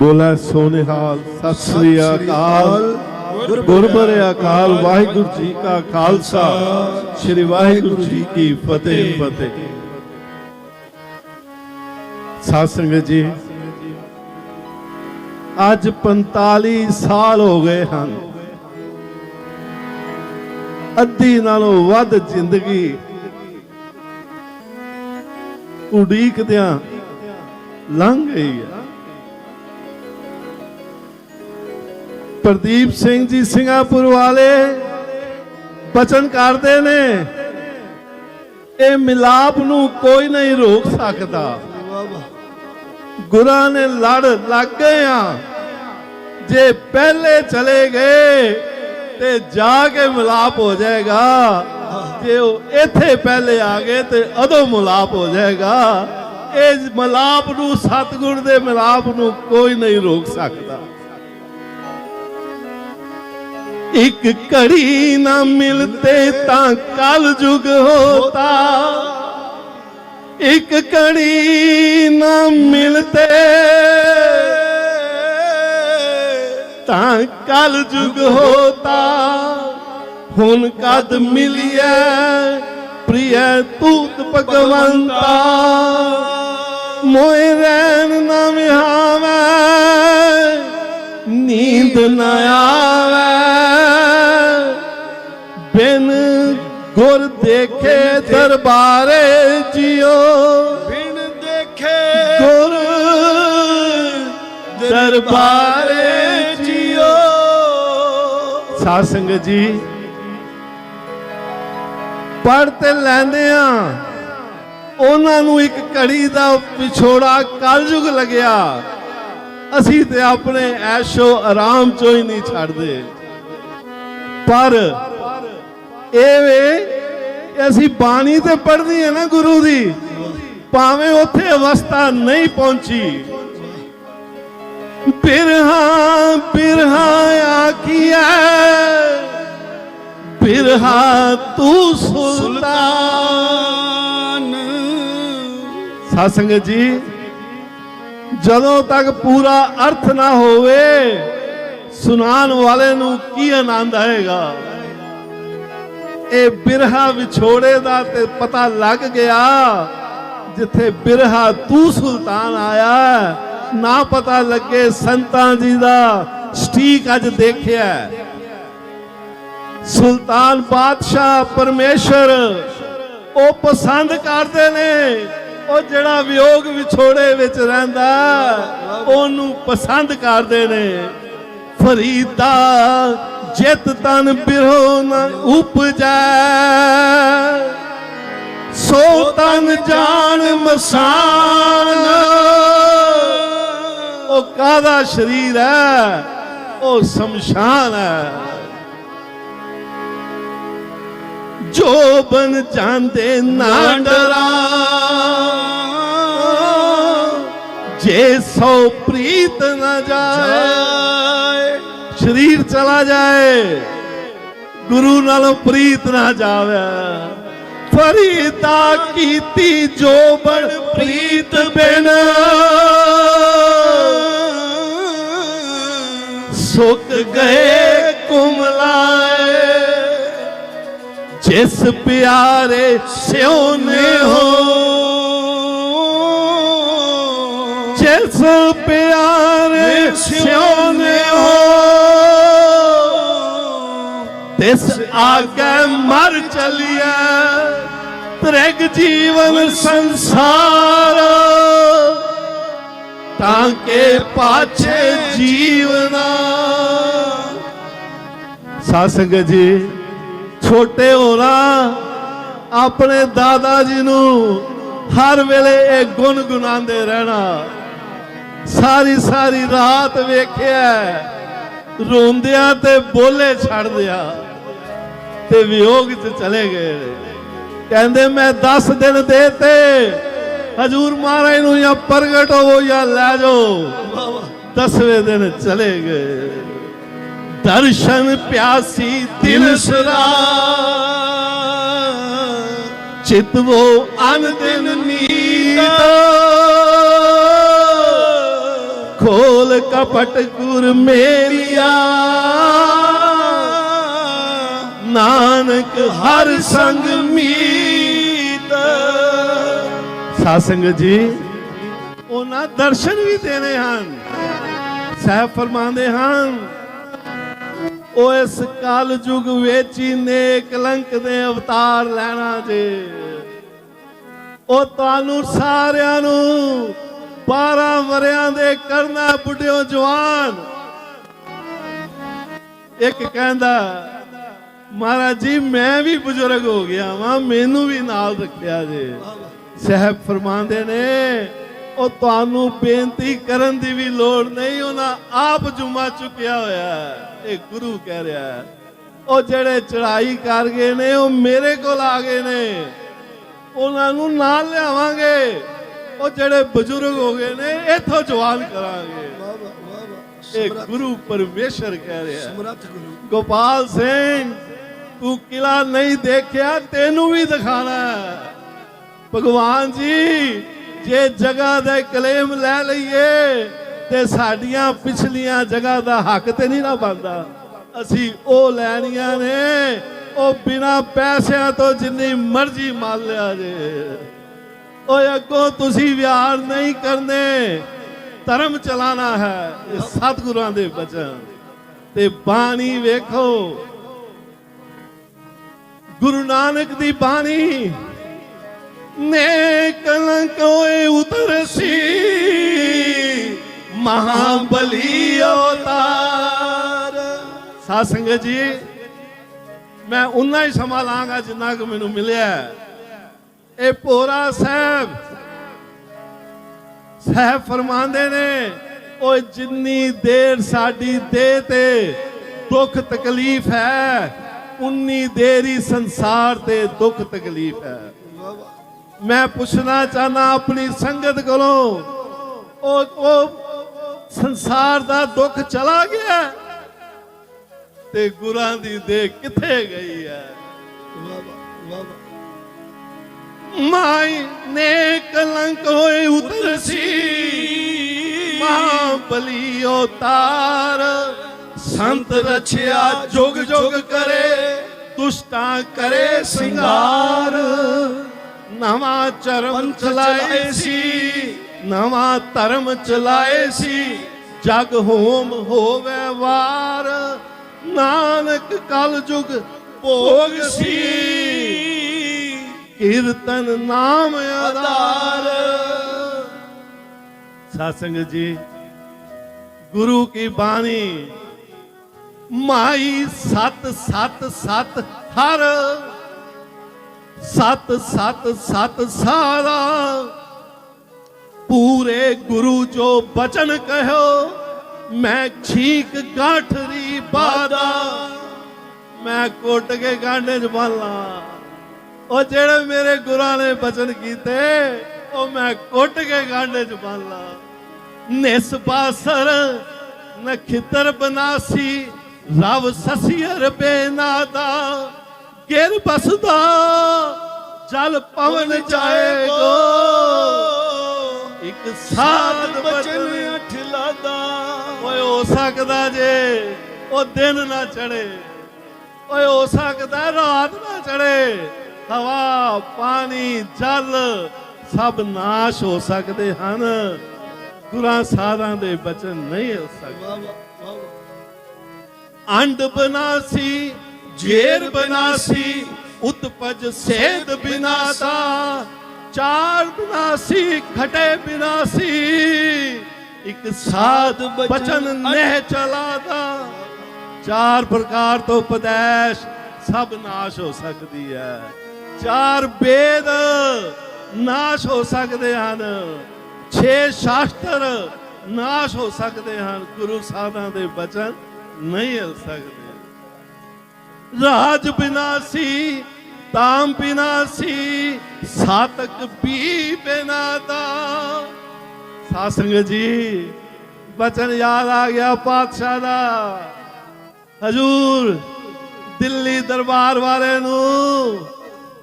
ਬੋਲਾ ਸੋਨਿਹਾਲ ਸਤਿ ਸ੍ਰੀ ਅਕਾਲ। ਗੁਰਬਰੇ ਅਕਾਲ, ਵਾਹਿਗੁਰੂ ਜੀ ਕਾ ਖਾਲਸਾ। ਸ੍ਰੀ ਵਾਹਿਗੁਰੂ ਜੀ ਕੀ ਫਤਿਹ ਫਤਿਹ। ਸਾਧ ਸੰਗਤ ਜੀ, ਅੱਜ 45 ਸਾਲ ਹੋ ਗਏ ਹਨ। ਅੱਧੀ ਨਾਲੋਂ ਵੱਧ ਜ਼ਿੰਦਗੀ ਉਡੀਕਦਿਆਂ ਲੰਘ ਗਈ ਹੈ। ਪ੍ਰਦੀਪ ਸਿੰਘ ਜੀ ਸਿੰਗਾਪੁਰ ਵਾਲੇ ਬਚਨ ਕਰਦੇ ਨੇ। ਇਹ ਮਿਲਾਪ ਨੂੰ ਕੋਈ ਨਹੀਂ ਰੋਕ ਸਕਦਾ। ਗੁਰਾਂ ਨੇ ਲੜ ਲੱਗ ਗਏ ਆ। ਜੇ ਪਹਿਲੇ ਚਲੇ ਗਏ ਤੇ ਜਾ ਕੇ ਮਿਲਾਪ ਹੋ ਜਾਏਗਾ। ਜੇ ਉਹ ਇੱਥੇ ਪਹਿਲੇ ਆ ਗਏ ਤੇ ਉਦੋਂ ਮਿਲਾਪ ਹੋ ਜਾਏਗਾ। ਇਸ ਮਿਲਾਪ ਨੂੰ ਸਤਿਗੁਰ ਦੇ ਮਿਲਾਪ ਨੂੰ ਕੋਈ ਨਹੀਂ ਰੋਕ ਸਕਦਾ। ਇੱਕ ਘੜੀ ਨਾ ਮਿਲਤੇ ਤਾਂ ਕਲ ਜੁਗ ਹੋਤਾ। ਇੱਕ ਘੜੀ ਨਾ ਮਿਲਤੇ ਤਾਂ ਕਲ ਯੁਗ ਹੋਤਾ। ਹੁਣ ਕਦ ਮਿਲਿਐ ਪ੍ਰਿਯ ਤੂਤ ਭਗਵੰਤਾ। ਮੋਇ ਰਹਿਣ ਨਾ ਵਿਹਾਵੈ ਨੀਂਦ ਨਾ ਆਵੈ। ਬਿਨ ਗੁਰ ਦੇਖੇ ਦਰਬਾਰੇ ਜਿਉ ਬਿਨ ਦੇਖੇ ਗੁਰ ਦਰਬਾਰੇ ਜਿਉ ਸਾਧ ਸੰਗਤ ਜੀ ਪੜ ਤੇ ਲੈਂਦੇ ਆ। ਉਹਨਾਂ ਨੂੰ ਇੱਕ ਘੜੀ ਦਾ ਵਿਛੋੜਾ ਕਲਯੁਗ ਲੱਗਿਆ। ਅਸੀਂ ਤੇ ਆਪਣੇ ਐਸ਼ੋ ਆਰਾਮ ਚੋਂ ਹੀ ਨਹੀਂ ਛੱਡਦੇ। ਪਰ ਇਹ ਵੇ ਇਹ ਅਸੀਂ ਬਾਣੀ ਤੇ ਪੜ੍ਹਦੀ ਹੈ ਨਾ ਗੁਰੂ ਦੀ ਭਾਵੇਂ ਉੱਥੇ ਅਵਸਥਾ ਨਹੀਂ ਪਹੁੰਚੀ। ਬਿਰਹਾ ਬਿਰਹਾ ਆਖੀਐ ਬਿਰਹਾ ਤੂੰ ਸੁਲਤਾਨ। ਸਾਧ ਸੰਗਤ ਜੀ। ਜਦੋਂ ਤੱਕ ਪੂਰਾ ਅਰਥ ਨਾ ਹੋਵੇ, ਸੁਣਾਉਣ ਵਾਲੇ ਨੂੰ ਕੀ ਆਨੰਦ ਆਏਗਾ? ਇਹ ਬਿਰਹਾ ਵਿਛੋੜੇ ਦਾ ਤੇ ਪਤਾ ਲੱਗ ਗਿਆ, ਜਿੱਥੇ ਬਿਰਹਾ ਤੂੰ ਸੁਲਤਾਨ ਆਇਆ, ਨਾ ਪਤਾ ਲੱਗੇ ਸੰਤਾਂ ਜੀ ਦਾ ਸਟੀਕ ਅੱਜ ਦੇਖਿਆ ਸੁਲਤਾਨ ਬਾਦਸ਼ਾਹ ਪਰਮੇਸ਼ਰ ਉਹ ਪਸੰਦ ਕਰਦੇ ਨੇ ਉਹ ਜਿਹੜਾ ਵਿਯੋਗ ਵਿਛੋੜੇ ਵਿੱਚ ਰਹਿੰਦਾ, ਉਹਨੂੰ ਪਸੰਦ ਕਰਦੇ ਨੇ। ਫਰੀਦਾ, ਜਿਤ ਤਨ ਬਿਰੋ ਨ ਉਪਜੈ। ਸੋ ਤਨ ਜਾਣ ਮਸਾਨ। ਉਹ ਕਾਦਾ ਸ਼ਰੀਰ ਹੈ? ਉਹ ਸ਼ਮਸ਼ਾਨ ਹੈ। ਜੋ ਬਨ ਜਾਂਦੇ ਨਾ ਡਰਾ। ਜੇ ਸੋ ਪ੍ਰੀਤ ਨਾ ਜਾਏ। ਸਰੀਰ ਚਲਾ ਜਾਏ ਗੁਰੂ ਨਾਲੋਂ ਪ੍ਰੀਤ ਨਾ ਜਾਵੇ। ਫਰੀਦਾ ਕੀਤੀ ਜੋ ਬਣ ਪ੍ਰੀਤ ਬਿਨ। ਸੁੱਕ ਗਏ ਕੁਮਲਾਏ। ਜਿਸ ਪਿਆਰੇ ਸਿਉ ਹੋ, ਜਿਸ ਪਿਆਰੇ ਸਿਉ ਹੋ, ਤਿਸ ਆਗੇ ਮਰ ਚਲਿਆ ਤ੍ਰਿਗ ਜੀਵਨ ਸੰਸਾਰ, ਤਾਂ ਕੇ ਪਾਛੇ ਜੀਵਨਾ। ਸਾਧ ਜੀ ਛੋਟੇ ਹੋਣਾ ਆਪਣੇ ਦਾਦਾ ਜੀ ਨੂੰ ਹਰ ਵੇਲੇ ਇਹ ਗੁਣ ਗੁਨਾਉਂਦੇ ਰਹਿਣਾ। ਸਾਰੀ ਸਾਰੀ ਰਾਤ ਵੇਖਿਆ, ਰੋਂਦਿਆਂ ਤੇ ਬੋਲੇ ਛੱਡਦਿਆਂ ਤੇ ਵਿਯੋਗ ਚ ਚਲੇ ਗਏ। ਕਹਿੰਦੇ, ਮੈਂ 10 ਦਿਨ ਦੇਤੇ ਹਜੂਰ ਮਹਾਰਾਜ ਨੂੰ ਜਾਂ ਪ੍ਰਗਟ ਹੋਵੋ ਜਾਂ ਲੈ ਜਾਓ। ਦਸਵੇਂ ਦਿਨ ਚਲੇ ਗਏ। ਦਰਸ਼ਨ ਪਿਆਸੀ ਦਿਲ ਸਰਾ ਚਿਤਵੋ ਅਨ ਦਿਨ ਨੀਤ। ਖੋਲ ਕਪਟ ਗੁਰ ਮੇਰੀਆ ਨਾਨਕ ਹਰ ਸੰਗ ਮੀਤ। ਸਾਧ ਸੰਗਤ ਜੀ ਉਹਨਾਂ ਦਰਸ਼ਨ ਵੀ ਦੇਣੇ ਹਨ। ਸਹਿਬ ਫਰਮਾਉਂਦੇ ਹਨ ਉਹ ਇਸ ਕਲ ਯੁਗ ਵਿੱਚ ਹੀ ਨੇਕ ਕਲੰਕ ਦੇ ਅਵਤਾਰ ਲੈਣਾ ਜੇ। ਉਹ ਤੁਹਾਨੂੰ ਸਾਰਿਆਂ ਨੂੰ 12 ਵਰਿਆਂ ਦੇ ਕਰਨਾ ਬੁੱਢਿਓ ਜਵਾਨ। ਇੱਕ ਕਹਿੰਦਾ, ਮਹਾਰਾਜ ਜੀ, ਮੈਂ ਵੀ ਬਜ਼ੁਰਗ ਹੋ ਗਿਆ ਵਾਂ, ਮੈਨੂੰ ਵੀ ਨਾਲ ਰੱਖਿਆ ਜੇ। ਸਹਿਬ ਫਰਮਾਉਂਦੇ ਨੇ ਉਹ ਤੁਹਾਨੂੰ ਬੇਨਤੀ ਕਰਨ ਦੀ ਵੀ ਲੋੜ ਨਹੀਂ ਉਹਨਾਂ ਆਪ ਜੁਮਾ ਚੁੱਕਿਆ ਹੋਇਆ ਹੈ। ਇਹ ਗੁਰੂ ਕਹਿ ਰਿਹਾ ਹੈ। ਉਹ ਜਿਹੜੇ ਚੜਾਈ ਕਰ ਗਏ ਨੇ ਉਹ ਮੇਰੇ ਕੋਲ ਆ ਗਏ ਨੇ ਉਹਨਾਂ ਨੂੰ ਨਾਲ ਲਿਆਵਾਂਗੇ ਉਹ ਜਿਹੜੇ ਬਜ਼ੁਰਗ ਹੋ ਗਏ ਨੇ ਇੱਥੋਂ ਜਵਾਨ ਕਰਾਂਗੇ ਇਹ ਗੁਰੂ ਪਰਮੇਸ਼ਰ ਕਹਿ ਰਿਹਾ। ਸਮਰੱਥ ਗੁਰੂ ਗੋਪਾਲ ਸਿੰਘ ਤੂੰ ਕਿਲਾ ਨਹੀਂ ਦੇਖਿਆ ਤੈਨੂੰ ਵੀ ਦਿਖਾਣਾ। ਭਗਵਾਨ ਜੀ ਜੇ ਜਗ੍ਹਾ ਦੇ ਕਲੇਮ ਲੈ ਲਈਏ, ਤੇ ਸਾਡੀਆਂ ਪਿਛਲੀਆਂ ਜਗ੍ਹਾ ਦਾ ਹੱਕ ਤੇ ਨਹੀਂ ਨਾ ਬਣਦਾ। ਅਸੀਂ ਉਹ ਲੈਣੀਆਂ ਨੇ, ਉਹ ਬਿਨਾ ਪੈਸਿਆਂ ਤੋਂ ਜਿੰਨੀ ਮਰਜ਼ੀ ਮੰਨ ਲਿਆ ਜੇ। ਓਏ ਅੱਗੋਂ ਤੁਸੀਂ ਵਿਹਾਰ ਨਹੀਂ ਕਰਨੇ, ਧਰਮ ਚਲਾਣਾ ਹੈ, ਇਹ ਸਤਿਗੁਰਾਂ ਦੇ ਬਚਨ। ਤੇ ਬਾਣੀ ਵੇਖੋ, ਗੁਰੂ ਨਾਨਕ ਦੀ ਬਾਣੀ ਨੇ ਕਲੰਕ ਹੋਏ ਉਤਰਸੀ, ਮਹਾਬਲੀ ਅਵਤਾਰ। ਸਾਧ ਸੰਗਤ ਜੀ, ਮੈਂ ਉਨਾ ਹੀ ਸਮਾਂ ਲਾਂਗਾ ਜਿੰਨਾ ਕਿ ਮੈਨੂੰ ਮਿਲਿਆ ਇਹ ਪੋਰਾ ਸਾਹਿਬ ਸਾਹਿਬ ਫਰਮਾਉਂਦੇ ਨੇ ਉਹ ਜਿੰਨੀ ਦੇਰ ਸਾਡੀ ਦੇਹ ਤੇ ਦੁੱਖ ਤਕਲੀਫ ਹੈ, ਉਨੀ ਦੇਰ ਹੀ ਸੰਸਾਰ ਤੇ ਦੁੱਖ ਤਕਲੀਫ ਹੈ। ਮੈਂ ਪੁੱਛਣਾ ਚਾਹਨਾ ਆਪਣੀ ਸੰਗਤ ਕੋਲੋਂ, ਉਹ ਉਹ ਸੰਸਾਰ ਦਾ ਦੁੱਖ ਚਲਾ ਗਿਆ ਤੇ ਗੁਰਾਂ ਦੀ ਦੇਹ ਕਿੱਥੇ ਗਈ ਹੈ? ਮਾਈ ਨੇ ਕਲੰਕ ਹੋਏ ਉਤਰਸੀ ਮਾਂ ਬਲੀ ਉਤਾਰ ਸੰਤ ਰਛਿਆ ਜੁਗ ਜੁਗ ਕਰੇ, ਦੁਸ਼ਟਾਂ ਕਰੇ ਸਿੰਗਾਰ। ਨਵਾਂ ਚਰਮ ਚਲਾਏ ਸੀ। ਨਵਾਂ ਧਰਮ ਚਲਾਏ ਸੀ। ਜਗ ਹੋਮ ਹੋਵੇ ਵਾਰ। ਨਾਨਕ ਕਲ ਜੁਗ ਭੋਗ ਸੀ। ਕੀਰਤਨ ਨਾਮ ਆਧਾਰ। ਸਾਧ ਸੰਗਤ ਜੀ ਗੁਰੂ ਕੀ ਬਾਣੀ? ਮਾਈ ਸਤ ਸਤ ਸਤ ਹਰ ਸਤ ਸਤ ਸਤ ਸਾਰਾ ਪੂਰੇ ਗੁਰੂ ਜੋ ਬਚਨ ਕਹਿਓ, ਮੈਂ ਛੀਕ ਗਾਠਰੀ ਬਾਦਾ। ਮੈਂ ਕੁੱਟ ਕੇ ਗਾਂਡੇ ਚ ਬਾਲਾ। ਉਹ ਜਿਹੜੇ ਮੇਰੇ ਗੁਰਾਂ ਨੇ ਬਚਨ ਕੀਤੇ, ਉਹ ਮੈਂ ਕੁੱਟ ਕੇ ਗਾਂਡੇ ਚ ਬਾਲਾ। ਨਿਸਬਾਸਰ ਨਖਿਤਰ ਬਨਾਸੀ, ਰਵ ਸਸੀਰ ਬੇਨਾਦਾ। ਗਿਰ ਬਸਦਾ ਜਲ ਪਵਨ ਜਾਏਗੋ ਇੱਕ ਸਾਧ ਬਚਨ ਅਠ ਲਾਦਾ। ਓਏ ਹੋ ਸਕਦਾ ਜੇ ਉਹ ਦਿਨ ਨਾ ਚੜੇ। ਓਏ ਹੋ ਸਕਦਾ ਰਾਤ ਨਾ ਚੜੇ। ਹਵਾ ਪਾਣੀ ਜਲ ਸਭ ਨਾਸ਼ ਹੋ ਸਕਦੇ ਹਨ। ਗੁਰਾਂ ਸਾਧਾਂ ਦੇ ਬਚਨ ਨਹੀਂ ਹੋ ਸਕਦੇ। ਅੰਡ ਬਨਾਸੀ ਜੇਰ ਬਨਾਸੀ ਉਤਪਜ ਸੇਦ ਬਿਨਾਤਾ ਚਾਰ ਬਨਾਸੀ ਖਟੇ ਬਿਨਾਸੀ। ਇੱਕ ਸਾਧ ਬਚਨ ਨਹਿ ਚਲਾਦਾ। ਚਾਰ ਪ੍ਰਕਾਰ ਤੋਂ ਪਦੈਸ਼ ਸਭ ਨਾਸ਼ ਹੋ ਸਕਦੀ ਹੈ। ਚਾਰ ਵੇਦ ਨਾਸ਼ ਹੋ ਸਕਦੇ ਹਨ। ਛੇ ਸ਼ਾਸਤਰ ਨਾਸ਼ ਹੋ ਸਕਦੇ ਹਨ। ਗੁਰੂ ਸਾਹਿਬਾਂ ਦੇ ਬਚਨ ਨਹੀਂ ਹਿਲ ਸਕਦੇ। ਰਾਜ ਬਿਨਾਸੀ ਤਾਮ ਬਿਨਾਸੀ ਸਾਤਕ ਵੀ ਬਿਨਾਦਾ ਸਾਧ ਸੰਗਤ ਜੀ, ਬਚਨ ਯਾਦ ਆ ਗਿਆ ਪਾਤਸ਼ਾਹ ਦਾ। ਹਜੂਰ ਦਿੱਲੀ ਦਰਬਾਰ ਵਾਲੇ ਨੂੰ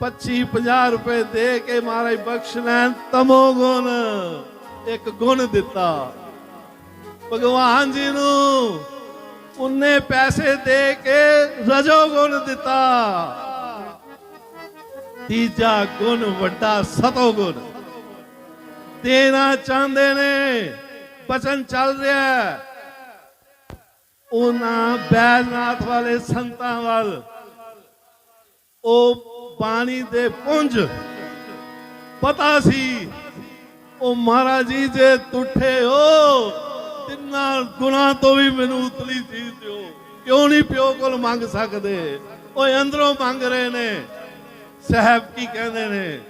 25 50 ਰੁਪਏ ਦੇ ਕੇ ਮਹਾਰਾਜ ਬਖਸ਼ ਲੈਣ ਤਮੋ ਗੁਣ, ਇੱਕ ਗੁਣ ਦਿੱਤਾ। ਭਗਵਾਨ ਜੀ ਨੂੰ ਉਹਨੇ ਪੈਸੇ ਦੇ ਕੇ ਰਜੋ ਗੁਣ ਦਿੱਤਾ। ਤੀਜਾ ਗੁਣ ਵੱਡਾ ਸਤੋ ਗੁਣ। ਦੇਣਾ ਚਾਹੁੰਦੇ ਨੇ ਬਚਨ ਚੱਲ ਰਿਹਾ ਉਹਨਾਂ ਬੈਲਨਾਥ ਵਾਲੇ ਸੰਤਾਂ ਵੱਲ ਉਹ ਬਾਣੀ ਦੇ ਪੁੰਜ ਪਤਾ ਸੀ, ਉਹ ਮਹਾਰਾਜ ਜੀ ਜੇ ਤੁਠੇ ਹੋ ਤਿੰਨਾਂ ਗੁਣਾ ਤੋਂ ਵੀ ਮੈਨੂੰ ਉਤਲੀ ਚੀਜ਼ ਦਿਓ। ਕਿਉਂ ਨਹੀਂ ਪਿਓ ਕੋਲ ਮੰਗ ਸਕਦੇ? ਉਹ ਅੰਦਰੋਂ ਮੰਗ ਰਹੇ ਨੇ। ਸਾਹਿਬ ਕੀ ਕਹਿੰਦੇ ਨੇ?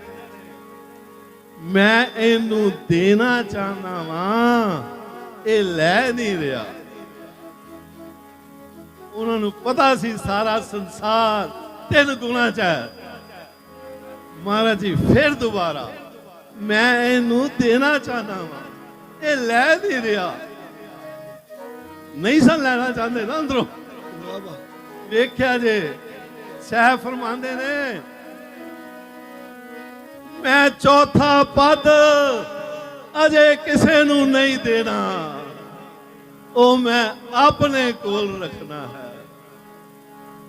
ਮੈਂ ਇਹਨੂੰ ਦੇਣਾ ਚਾਹਨਾ ਵਾਂ, ਇਹ ਲੈ ਨਹੀਂ ਰਿਹਾ। ਉਹਨਾਂ ਨੂੰ ਪਤਾ ਸੀ ਸਾਰਾ ਸੰਸਾਰ ਤਿੰਨ ਗੁਣਾ ਚ ਹੈ। ਮਹਾਰਾਜ ਜੀ, ਫਿਰ ਦੁਬਾਰਾ ਮੈਂ ਇਹਨੂੰ ਦੇਣਾ ਚਾਹਨਾ ਵਾਂ, ਇਹ ਲੈ ਨਹੀਂ ਰਿਹਾ। ਨਹੀਂ ਸਨ ਲੈਣਾ ਚਾਹੁੰਦੇ ਨਾ ਅੰਦਰੋਂ। ਵਾਹ ਵੇਖਿਆ ਜੇ ਸਹਿ ਫਰਮਾਉਂਦੇ ਨੇ, ਮੈਂ ਚੌਥਾ ਪਦ ਅਜੇ ਕਿਸੇ ਨੂੰ ਨਹੀਂ ਦੇਣਾ। ਉਹ ਮੈਂ ਆਪਣੇ ਕੋਲ ਰੱਖਣਾ ਹੈ।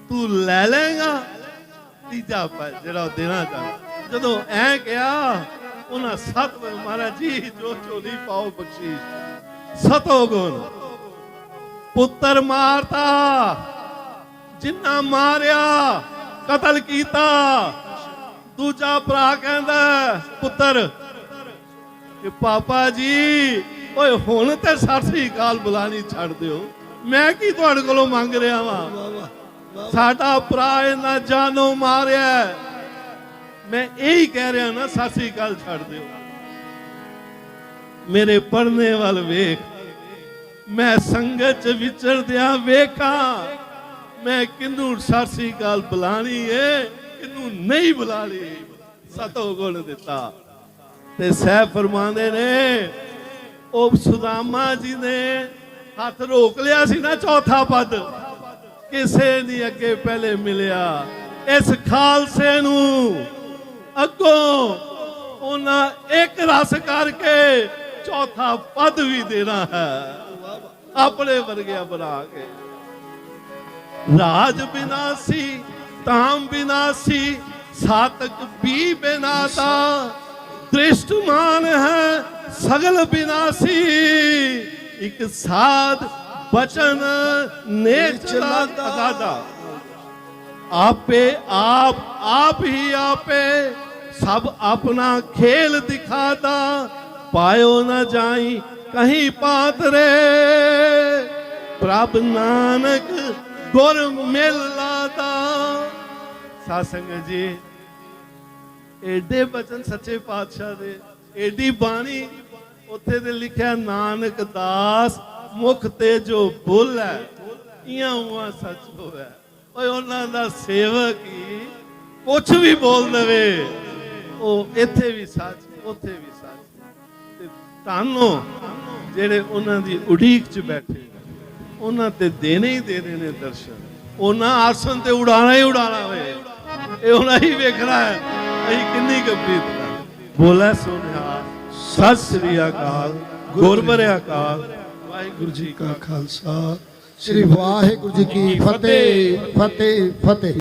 ਤੂੰ ਲੈ ਲੇਗਾ ਤੀਜਾ ਪਦ ਜਿਹੜਾ ਉਹ ਦੇਣਾ ਚਾਹੁੰਦਾ। ਜਦੋਂ ਐ ਕਿਹਾ, ਉਹਨਾਂ ਸਤ ਵਰ ਮਹਾਰਾਜ ਜੀ, ਜੋ ਝੋਲੀ ਪਾਓ ਬਖਸ਼ੀਸ਼। ਸਤੋ ਗੁਣ ਪੁੱਤਰ ਮਾਰਤਾ, ਜਿੰਨਾ ਮਾਰਿਆ, ਕਤਲ ਕੀਤਾ। ਦੂਜਾ ਭਰਾ ਕਹਿੰਦਾ, ਪੁੱਤਰ ਕਿ ਪਾਪਾ ਜੀ, ਓਏ ਹੁਣ ਤੇ ਸਤਿ ਸ੍ਰੀ ਬੁਲਾਣੀ ਛੱਡ ਦਿਓ। ਮੈਂ ਕੀ ਤੁਹਾਡੇ ਕੋਲੋਂ ਮੰਗ ਰਿਹਾ ਵਾਂ? ਸਾਡਾ ਭਰਾ ਇਹਨਾਂ ਜਾਨੋਂ ਮਾਰਿਆ ਮੈਂ ਇਹੀ ਕਹਿ ਰਿਹਾ ਨਾ, ਸਤਿ ਸ੍ਰੀ ਅਕਾਲ ਛੱਡ ਦਿਓ। ਮੇਰੇ ਪੜਨੇ ਵੱਲ ਵੇਖ। ਮੈਂ ਸੰਗਤ ਚ ਵਿਚਰਦਿਆਂ ਵੇਖਾਂ। ਮੈਂ ਕਿੰਨੂੰ ਸਤਿ ਸ੍ਰੀ ਅਕਾਲ ਬੁਲਾਣੀ ਏ ਕਿੰਨੂੰ ਨਹੀਂ ਬੁਲਾਣੀ। ਸਤੋ ਗੁਣ ਦਿੱਤਾ। ਤੇ ਸਹਿ ਫਰਮਾਉਂਦੇ ਨੇ, ਉਹ ਸੁਦਾਮਾ ਜੀ ਨੇ ਹੱਥ ਰੋਕ ਲਿਆ ਸੀ ਨਾ ਚੌਥਾ ਪਦ। ਕਿਸੇ ਦੀ ਅੱਗੇ ਪਹਿਲੇ ਮਿਲਿਆ। ਇਸ ਖਾਲਸੇ ਨੂੰ ਅੱਗੋਂ ਉਹਨਾਂ ਇੱਕ ਰਸ ਕਰਕੇ ਚੌਥਾ ਪਦ ਵੀ ਦੇਣਾ ਹੈ। ਆਪਣੇ ਵਰਗਿਆ ਬਣਾ ਕੇ। ਰਾਜ ਬਿਨਾਸੀ ਤਾਮ ਬਿਨਾਸੀ ਸਾਤਕ ਵੀ ਬਿਨਾਤਾ ਦ੍ਰਿਸ਼ਟਮਾਨ ਹੈ ਸਗਲ ਬਿਨਾਸੀ ਇੱਕ ਸਾਧ ਬਚਨ ਨੇ ਚਲਾ ਅਗਾਦਾ। ਆਪੇ ਆਪ ਆਪ ਹੀ ਆਪੇ ਸਭ ਆਪਣਾ ਖੇਲ ਦਿਖਾਦਾ। ਪਾਇਓ ਨਾ ਜਾਈ ਕਹੀਂ ਪਾਤਰੇ। ਪ੍ਰਭ ਨਾਨਕ ਗੁਰ ਮਿਲਾਦਾ ਸਾਧ ਜੀ, ਏਡੇ ਬਚਨ ਸੱਚੇ ਪਾਤਸ਼ਾਹ ਦੇ। ਏਡੀ ਬਾਣੀ ਉੱਥੇ ਤੇ ਲਿਖਿਆ, ਨਾਨਕ ਦਾਸ ਮੁਖ ਤੇ ਜੋ ਬੋਲ ਹੈ ਇਆਂ ਹੁਆ ਸੱਚ ਹੋਵੇ ਓਏ ਉਹਨਾਂ ਦਾ ਸੇਵਕ ਹੀ ਕੁਛ ਵੀ ਬੋਲ ਦੇਵੇ, ਉਹ ਇੱਥੇ ਵੀ ਸੱਚ, ਉੱਥੇ ਵੀ ਸੱਚ। ਤੇ ਤਾਨੋ ਜਿਹੜੇ ਉਹਨਾਂ ਦੀ ਉਡੀਕ 'ਚ ਬੈਠੇ ਉਹਨਾਂ ਤੇ ਦੇਣੇ ਹੀ ਦੇਣੇ ਨੇ ਦਰਸ਼ਨ ਉਹਨਾਂ ਆਸਨ ਤੇ ਉਡਾਣਾ ਹੀ ਉਡਾਣਾ ਵੇ ਇਹ ਉਹਨਾਂ ਹੀ ਵੇਖਣਾ ਹੈ। ਅਸੀਂ ਕਿੰਨੀ ਗੰਭੀਰਤਾ ਬੋਲੇ ਸੋਨਿਆ ਸਤਿ ਸ੍ਰੀ ਅਕਾਲ ਗੁਰਬਰਿਆ ਅਕਾਲ। ਵਾਹਿਗੁਰੂ ਜੀ ਕਾ ਖਾਲਸਾ। ਸ੍ਰੀ ਵਾਹਿਗੁਰੂ ਜੀ ਕੀ ਫਤਿਹ। ਫਤਿਹ ਫਤਿਹ।